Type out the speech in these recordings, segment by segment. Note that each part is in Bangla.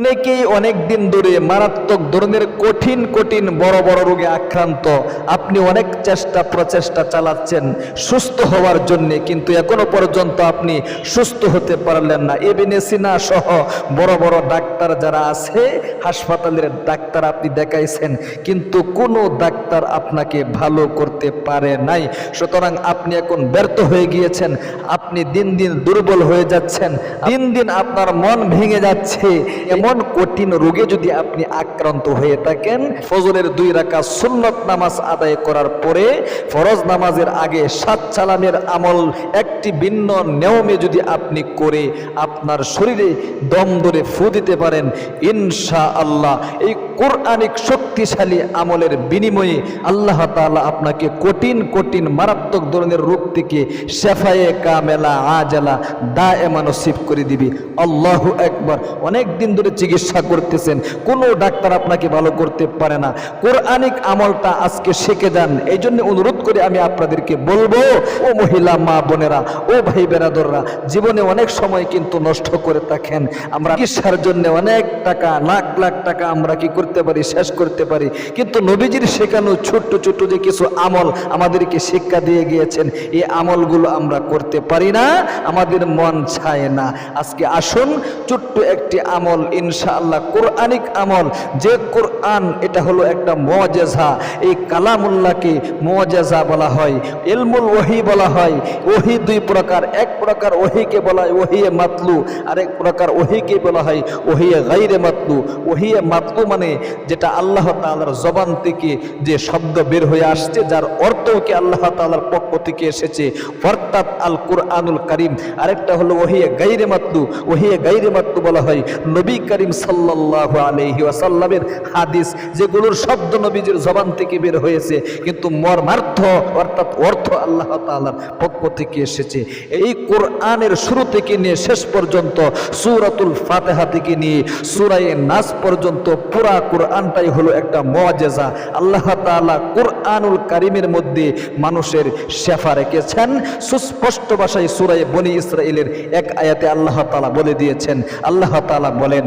অনেকেই অনেক দিন ধরে মারাত্মক ধরনের কঠিন কঠিন বড় বড় রোগে আক্রান্ত। আপনি অনেক চেষ্টা, প্রচেষ্টা চালাচ্ছেন সুস্থ হওয়ার জন্য, কিন্তু এখনও পর্যন্ত আপনি সুস্থ হতে পারলেন না। এবিনেসিনা সহ বড় বড় ডাক্তার যারা আছে, হাসপাতালের ডাক্তার আপনি দেখাইছেন, কিন্তু কোনো ডাক্তার আপনাকে ভালো করতে পারে নাই। সুতরাং আপনি এখন ব্যর্থ হয়ে গিয়েছেন, আপনি দিন দিন দুর্বল হয়ে যাচ্ছেন, দিন দিন আপনার মন ভেঙে যাচ্ছে কঠিন রোগে যদি আপনি আক্রান্ত হয়ে থাকেন, ফজরের দুই রাখা সুন্নত নামাজ আদায় করার পরে ফরজ নামাজের আগে সাত চালামের আমল, একটি ভিন্ন নিয়মে যদি আপনি করে আপনার শরীরে দম ধরে ফু দিতে পারেন ইনশা আল্লাহ এই কোরআনিক শক্তিশালী আমলের বিনিময়ে আল্লাহ তাআলা আপনাকে কঠিন কঠিন, মারাত্মক ধরনের রোগ থেকে শেফায়ে কামেলা, আজালা দা এমানসিব করে দিবি। আল্লাহ একবার অনেক দিন ধরে চিকিৎসা করতেছেন, কোনো ডাক্তার আপনাকে ভালো করতে পারে না। কোরআনিক আমলটা আজকে শিখে যান এই জন্য অনুরোধ করে আমি আপনাদেরকে বলব, ও মহিলা, মা বোনেরা, ও ভাই বেরাদররা, জীবনে অনেক সময় কিন্তু নষ্ট করে থাকেন। আমরা চিকিৎসার জন্য অনেক টাকা, লাখ লাখ টাকা আমরা কি করতে পারি, শেষ করতে পারি। কিন্তু নবীজির শেখানো ছোট্ট ছোট্ট যে কিছু আমল আমাদেরকে শিক্ষা দিয়ে গিয়েছেন, এই আমলগুলো আমরা করতে পারি না, আমাদের মন চায় না। আজকে আসুন, ছোট্ট একটি আমল ইনশাআল্লাহ কোরআনিক আমল, যে কোরআন এটা হলো একটা মজেজা এই কালামুল্লাহকে মজেজা বলা হয়, ইলমুল ওহি বলা হয়। ওহি দুই প্রকার, এক প্রকার ওহিকে বলা হয় ওহিয়ে মাতলু আর এক প্রকার ওহিকে বলা হয় ওহিয়ে গাইরে মাতলু। ওহিয়ে মাতলু মানে যেটা আল্লাহ তালার জবান থেকে যে শব্দ বের হয়ে আসছে, যার অর্থও কি আল্লাহ তালার পক্ষ থেকে এসেছে। অর্থাৎ আল কুরআনুল করিম। আরেকটা হলো ওহিয়ে গাইরে মাতলু। ওহিয়ে গাইরে মাতলু বলা হয়। নবী করিম সাল্লাল্লাহু আলাইহি ওয়াসাল্লামের হাদিস, যেগুলোর শব্দ নবীজির জবান থেকে বের হয়েছে, কিন্তু মর্মার্থ, অর্থাৎ অর্থ আল্লাহ তাআলার পক্ষ থেকে এসেছে। এই কোরআনের শুরু থেকে নিয়ে শেষ পর্যন্ত, সূরাতুল ফাতিহা থেকে নিয়ে সূরায়ে নাস পর্যন্ত পুরা কোরআনটাই হলো একটা মজেজা আল্লাহ তাআলা কোরআনুল কারীমের মধ্যে মানুষের শেফা রেখেছেন। সুস্পষ্ট ভাষায় সুরায় বনি ইসরাইলের এক আয়াতে আল্লাহ তালা বলে দিয়েছেন। আল্লাহ তাআলা বলেন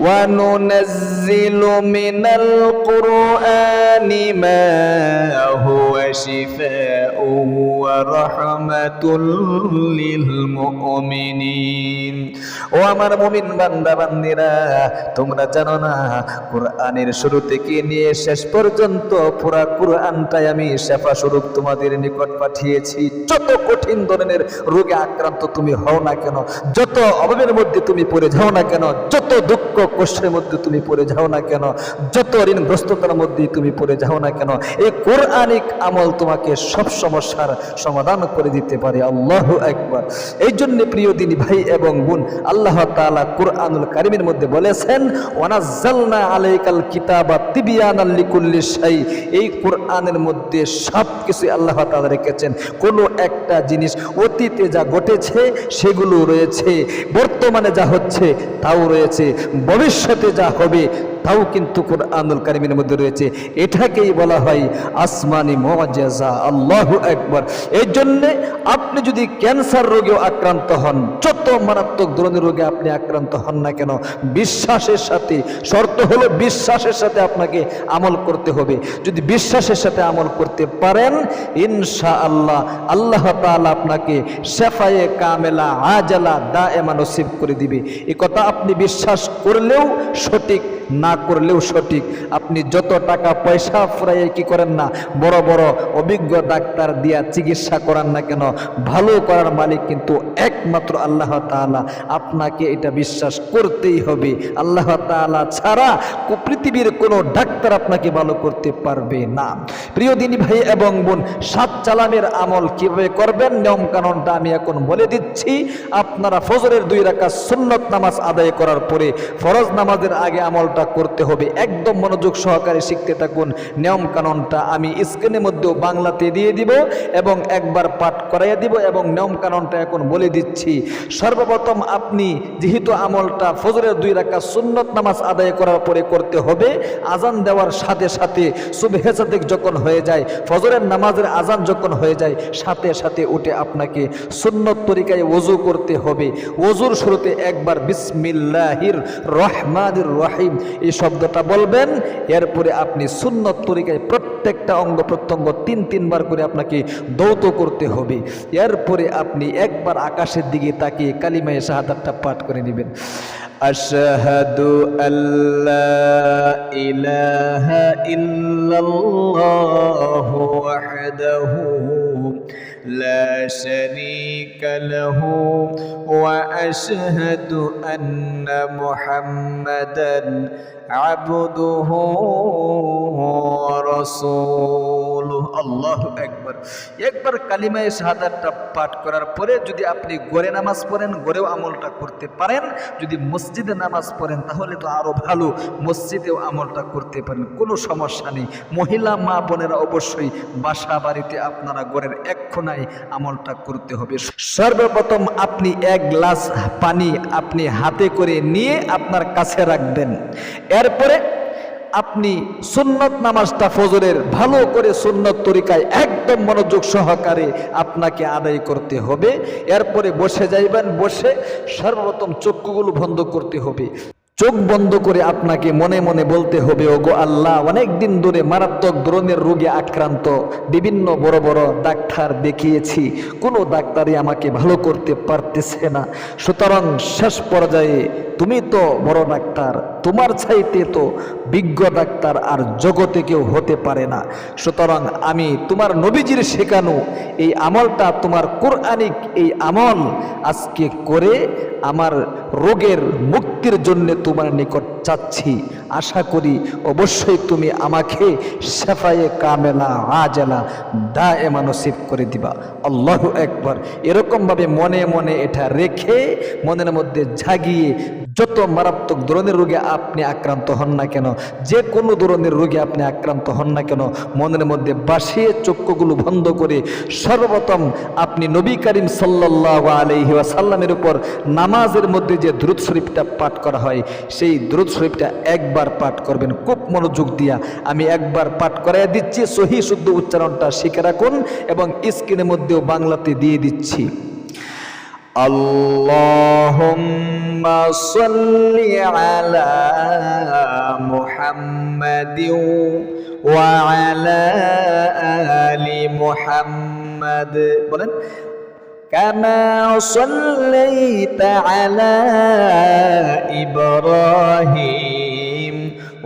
وننزل من القرآن ما هو شفاء ورحمة للمؤمنين ও আমার মুমিন বান্দা বান্দিরা তোমরা জানো না কোরআনের শুরু থেকে নিয়ে শেষ পর্যন্ত পুরা কোরআনটাই আমি শেফা স্বরূপ তোমাদের নিকট পাঠিয়েছি যত কঠিন ধরনের রোগে আক্রান্ত তুমি হও না কেন যত অভাবের মধ্যে তুমি পড়ে যাও না কেন যত দুঃখ কষ্টের মধ্যে তুমি পড়ে যাও না কেন, যত ঋণগ্রস্ততার মধ্যে তুমি পড়ে যাও না কেন, এই কোরআনিক আমল তোমাকে সব সমস্যার সমাধান করে দিতে পারে। আল্লাহ একবার এই জন্য প্রিয় দিনী ভাই এবং বোন, আল্লাহ তাআলা কোরআনুল কারিমের মধ্যে বলেছেন, ওয়ানাজ্জালনা আলাইকাল কিতাবা তিবিয়ানাল লিকুল্লি শাই এই কোরআনের মধ্যে সব কিছু আল্লাহ তালা রেখেছেন। কোনো একটা জিনিস অতীতে যা ঘটেছে, সেগুলো রয়েছে, বর্তমানে যা হচ্ছে, তাও রয়েছে। ভবিষ্যতে যা হবে তাও কিন্তু কোরআনুল কারিমের মধ্যে রয়েছে। এটাকেই বলা হয় আসমানি মজাজা আল্লাহ একবার এই জন্যে আপনি যদি ক্যান্সার রোগেও আক্রান্ত হন, যত মারাত্মক ধরনের রোগে আপনি আক্রান্ত হন না কেন, বিশ্বাসের সাথে, শর্ত হলো বিশ্বাসের সাথে আপনাকে আমল করতে হবে। যদি বিশ্বাসের সাথে আমল করতে পারেন ইনশা আল্লাহ আল্লাহ তাআলা আপনাকে শেফায়ে কামেলা, আজালা দা এমা নসিব করে দিবে। এ কথা আপনি বিশ্বাস করলেও সঠিক না করলেও সঠিক। আপনি যত টাকা পয়সা ফুরাইয়ে কি করেন না, বড় বড় অভিজ্ঞ ডাক্তার দিয়া চিকিৎসা করান না কেন? ভালো করার মালিক কিন্তু একমাত্র আল্লাহ তাআলা। আপনাকে এটা বিশ্বাস করতেই হবে। আল্লাহ তাআলা ছাড়া পৃথিবীর কোনো ডাক্তার আপনাকে ভালো করতে পারবে না। প্রিয় দিনী ভাই এবং বোন, সাত চালামের আমল কীভাবে করবেন? নিয়ম কানুনটা আমি এখন বলে দিচ্ছি। আপনারা ফজরের দুই রাখা সুন্নত নামাজ আদায় করার পরে ফরজ নামাজের আগে আমলটা করতে হবে। একদম মনোযোগ সহকারে শিখতে থাকুন। নিয়ম কানুনটা আমি স্ক্রিনের মধ্যেও বাংলাতে দিয়ে দিব এবং একবার পাঠ করাইয়া দিব এবং নিয়ম কানুনটা এখন বলে দিচ্ছি। সর্বপ্রথম আপনি যেহেতু আমলটা ফজরের দুই রাখা সুন্নত নামাজ আদায় করার পরে করতে হবে, আজান দেওয়ার সাথে সাথে সুবহে সাদিক যখন হয়ে যায়, ফজরের নামাজের আজান যখন হয়ে যায়, সাথে সাথে উঠে আপনাকে সুন্নত তরিকায় ওযু করতে হবে। ওযুর শুরুতে একবার বিসমিল্লাহির রহমানির রহিম। এই শব্দটা বলবেন, এরপরে আপনি সুন্নত তরিকায় প্রত্যেকটা অঙ্গ প্রত্যঙ্গ তিন তিনবার করে আপনাকে দৌত করতে হবে। এরপরে আপনি একবার আকাশের দিকে তাকিয়ে কালিমায়ে শাহাদাতটা পাঠ করে নেবেন। ইলাহা ইল্লাল্লাহ ওয়াহদাহু لا شريك له واشهد ان محمدا عبده ورسوله الله একবার একবার কালিমায়ে শাহাদাতটা পাঠ করার পরে যদি আপনি গড়ে নামাজ পড়েন গড়েও আমলটা করতে পারেন যদি মসজিদে নামাজ পড়েন তাহলে তো আরো ভালো মসজিদেও আমলটা করতে পারেন কোনো সমস্যা নেই মহিলা মা বোনেরা অবশ্যই বাসা বাড়িতে আপনারা গড়ের এক কোনায় আমলটা করতে হবে। সর্বপ্রথম আপনি এক গ্লাস পানি আপনি হাতে করে নিয়ে আপনার কাছে রাখবেন। এরপরে আপনি সুন্নত নামাজটা ফজরের ভালো করে সুন্নত তরিকায় একদম মনোযোগ সহকারে আপনাকে আদায় করতে হবে। এরপরে বসে যাইবেন, বসে সর্বপ্রথম চক্ষুগুলো বন্ধ করতে হবে। চোখ বন্ধ করে আপনাকে মনে মনে বলতে হবে ও গো আল্লাহ অনেক দিন ধরে মারাত্মক ধরনের রোগে আক্রান্ত। বিভিন্ন বড় বড় ডাক্তার দেখিয়েছি। কোনো ডাক্তারই আমাকে ভালো করতে পারতেছে না। সুতরাং শেষ পর্যায়ে তুমি তো বড় ডাক্তার, তোমার চাইতে তো বিজ্ঞ ডাক্তার আর জগতে কেউ হতে পারে না। সুতরাং আমি তোমার নবীজির শেখানো এই আমলটা, তোমার কোরআনিক এই আমল আজকে করে আমার রোগের মুক্তির জন্য তোমার নিকট চাচ্ছি। আশা করি অবশ্যই তুমি আমাকে শেফায়ে কামেলা, আজেলা দা এমা নসিব করে দিবা। আল্লাহ একবার এরকমভাবে মনে মনে এটা রেখে মনের মধ্যে জাগিয়ে যত মারাত্মক ধরনের রোগে আপনি আক্রান্ত হন না কেন, যে কোনো ধরনের রোগে আপনি আক্রান্ত হন না কেন, মনের মধ্যে বাসিয়ে চক্ষুগুলো বন্ধ করে সর্বপ্রথম আপনি নবী করিম সাল্লাহ আলহি ওয়াসাল্লামের উপর নামাজের মধ্যে যে দ্রুত শরীফটা পাঠ করা হয়, সেই দ্রুত শরীফটা একবার পাঠ করবেন খুব মনোযোগ দিয়া আমি একবার পাঠ করাইয়া দিচ্ছি সহি শুদ্ধ উচ্চারণটা শিখে রাখুন এবং স্ক্রিনের মধ্যেও বাংলাতে দিয়ে দিচ্ছি اللهم صل على محمد وعلى آل محمد বলেন كما صليت على إبراهيم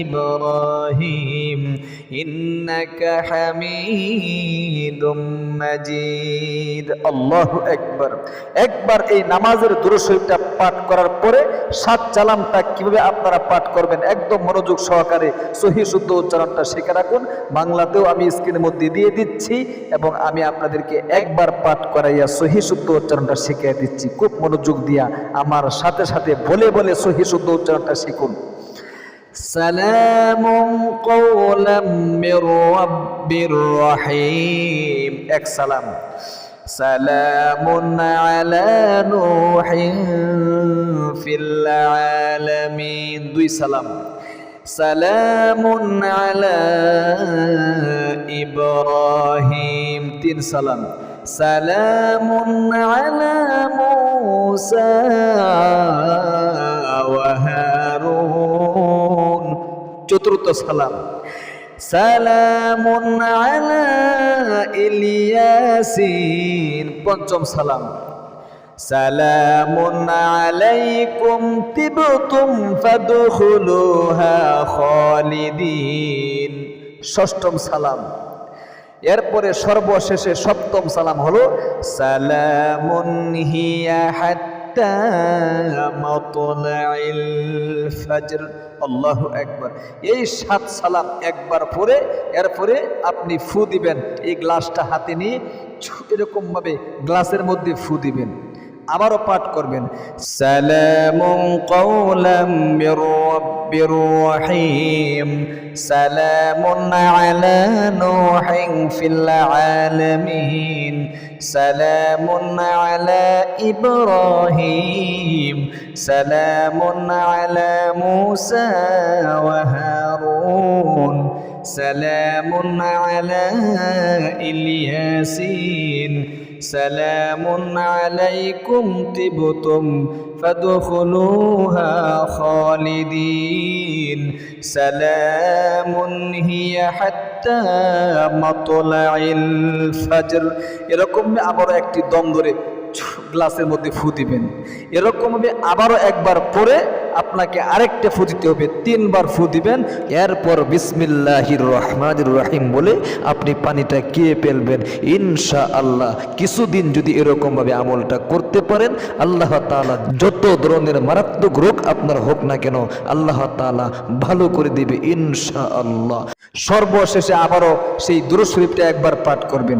إبراهيم إنك حميد مجيد الله أكبر একবার এই নামাজের দুরুশরীফটা পাঠ করার পরে সাত চালামটা কিভাবে আপনারা পাঠ করবেন একদম মনোযোগ সহকারে সহি শুদ্ধ উচ্চারণটা শিখে রাখুন বাংলাতেও আমি স্ক্রিনের মধ্যে দিয়ে দিচ্ছি এবং আমি আপনাদেরকে একবার পাঠ করাইয়া সহি শুদ্ধ উচ্চারণটা শিখিয়ে দিচ্ছি খুব মনোযোগ দিয়া আমার সাথে সাথে বলে বলে সহি শুদ্ধ উচ্চারণটা শিখুন سلام قولا من رب رحيم. اكسلام سلام على نوح في العالمين। دوي سلام سلام على إبراهيم। تين سلام سلام على موسى وهاب চতুর্থ সালাম। সালামুন আলা ইলিয়াসিন। পঞ্চম সালাম। সালামুন আলাইকুম তিবতুম ফাদখুলুহা খালিদিন। ষষ্ঠম সালাম। এরপরে সর্বশেষে সপ্তম সালাম হলো, সালামুন হিয়া হাত্তা মাতলাইল আল্লাহু একবার এই সাত সালাম একবার পরে, এরপরে আপনি ফু দিবেন। এই গ্লাসটা হাতে নিয়ে এরকমভাবে গ্লাসের মধ্যে ফু দিবেন। আবারও পাঠ করবেন সালামুন কওলাম মির রাব্বির রহিম সালামুন আলা নূহিন ফিল আলামিন সালামুন আলা ইব্রাহিম সালামুন আলা মূসা ওয়া হারুন সালামুন আলা ইলিয়াসিন سلام عليكم طبتم فادخلوها خالدين سلام هي حتى مطلع الفجر এরকম আবারও একটি দম ধরে গ্লাসের মধ্যে ফু দিবেন। এরকম ভাবে আবারও একবার পরে আপনাকে আরেকটা ফু দিতে হবে। তিনবার ফু দিবেন, এরপর বিসমিল্লাহির রহমানির রহিম বলে আপনি পানিটা গিয়ে ফেলবেন। ইনশা আল্লাহ কিছুদিন যদি এরকমভাবে আমলটা করতে পারেন, আল্লাহ তাআলা যত ধরনের মারাত্মক রোগ আপনার হোক না কেন, আল্লাহ তাআলা ভালো করে দিবে ইনশা আল্লাহ সর্বশেষে আবারও সেই দুরূদ শরীফটা একবার পাঠ করবেন।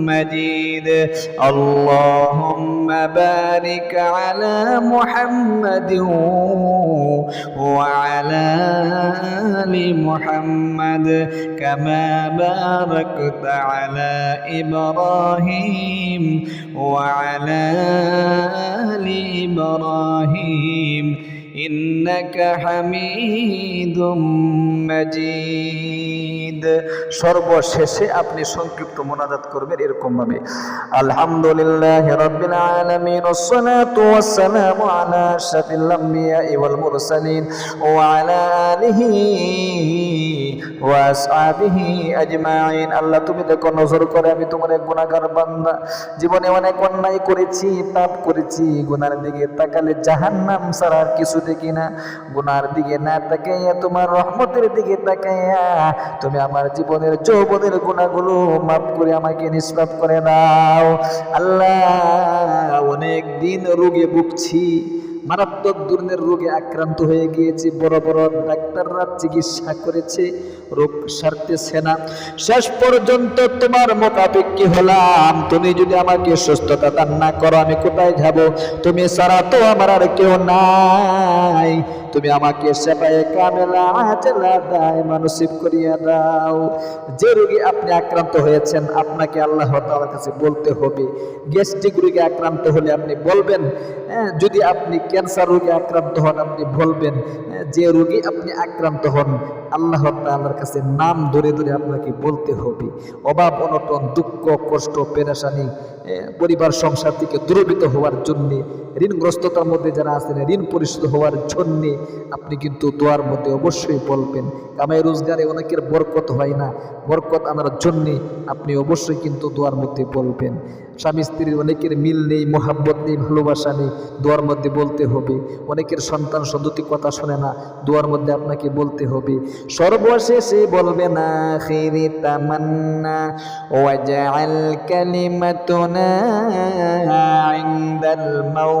مجيد اللهم بارك على محمد وعلى آل محمد كما باركت على إبراهيم وعلى آل إبراهيم إنك حميد مجيد সর্বশেষে আপনি সংক্ষিপ্ত মোনাজাত করবেন এরকম ভাবে আলহামদুলিল্লাহ রাব্বিল আলামিন والصلاه والسلام على اشرف الانبياء والمرسلين وعلى اله আজমাইন। আল্লাহ, তুমি দেখো, নজর করে আমি তোমার এক গুণাগার বান্দা। জীবনে অনেক অন্যায় করেছি, পাপ করেছি, গুনার দিকে তাকালে জাহান নাম ছাড়া আর কিছু দেখি না। গুনার দিকে না তাকাইয়া তোমার রহমতের দিকে তাকাইয়া তুমি আমার জীবনের যৌবনের গুণাগুলো মাফ করে আমাকে নিষ্পাপ করে দাও। আল্লাহ, অনেক দিন রোগে ভুগছি। মারাত্মক ধরনের রোগে আক্রান্ত হয়ে গিয়েছে। বড় বড় ডাক্তাররা চিকিৎসা করেছে, রোগ সারতেছে না। শেষ পর্যন্ত তোমার মোকাবিকি হলাম। তুমি যদি আমাকে সুস্থতা দান না করো, আমি কোথায় যাব? তুমি ছাড়া তো আমার আর কেউ নাই। তুমি আমাকে সেপায়ে কামেলা আজলা দায় মানসিক করিয়া দাও। যে রোগী আপনি আক্রান্ত হয়েছেন আপনাকে আল্লাহ তাআলার কাছে বলতে হবে। গ্যাস্ট্রিক রোগে আক্রান্ত হলে আপনি বলবেন হ্যাঁ, যদি আপনি ক্যান্সার রোগে আক্রান্ত হন আপনি বলবেন হ্যাঁ, যে রোগী আপনি আক্রান্ত হন আল্লাহ তাআলার কাছে নাম ধরে ধরে আপনাকে বলতে হবে। অভাব অনটন দুঃখ কষ্ট পেরেশানি পরিবার সংসার থেকে দূরীভূত হওয়ার জন্যে ঋণগ্রস্ততার মধ্যে যারা আছেন, ঋণ পরিশোধ হওয়ার জন্যে আপনি কিন্তু দোয়ার মধ্যে অবশ্যই বলবেন। কামাই রোজগারে অনেকের বরকত হয় না। বরকত আনার জন্যে আপনি অবশ্যই কিন্তু দোয়ার মধ্যে বলবেন। স্বামী স্ত্রীর অনেকের মিল নেই, মোহাব্বত নেই, ভালোবাসা নেই, দোয়ার মধ্যে বলতে হবে। অনেকের সন্তান সন্ততি কথা শোনে না, দোয়ার মধ্যে আপনাকে বলতে হবে। সর্বশেষে কালিমাতুনা ইনদাল মাউতি।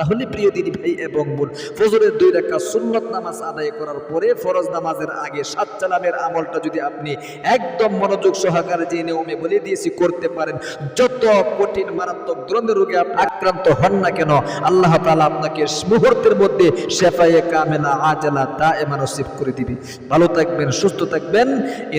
তাহলে প্রিয় দিদি ভাই এবং বোন, ফজরের দুই রেখা সুন্নত নামাজ আদায় করার পরে ফরজ নামাজের আগে সাত চালামের আমলটা যদি আপনি একদম মনোযোগ সহকারে যে নিয়মে বলে দিয়েছি, করতে পারেন। যত কঠিন মারাত্মক দ্রন্দ্বের রোগে আক্রান্ত হন না কেন, আল্লাহ তাআলা আপনাকে মুহূর্তের মধ্যে শেফায়ে কামেলা আজলা তা এমানসিব করে দিবি। ভালো থাকবেন, সুস্থ থাকবেন।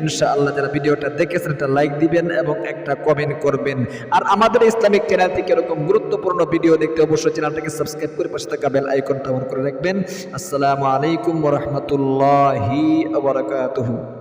ইনশাআল্লাহ যারা ভিডিওটা দেখেছেন, একটা লাইক দিবেন এবং একটা কমেন্ট করবেন। আর আমাদের ইসলামিক চ্যানেল থেকে এরকম গুরুত্বপূর্ণ ভিডিও দেখতে অবশ্যই চ্যানেলটাকে সাবস্ক্রাইব করে পাশে থাকা বেল আইকনটা অন করে রাখবেন। আসসালামু আলাইকুম রাহমাতুল্লাহি ওয়া বারাকাতুহু।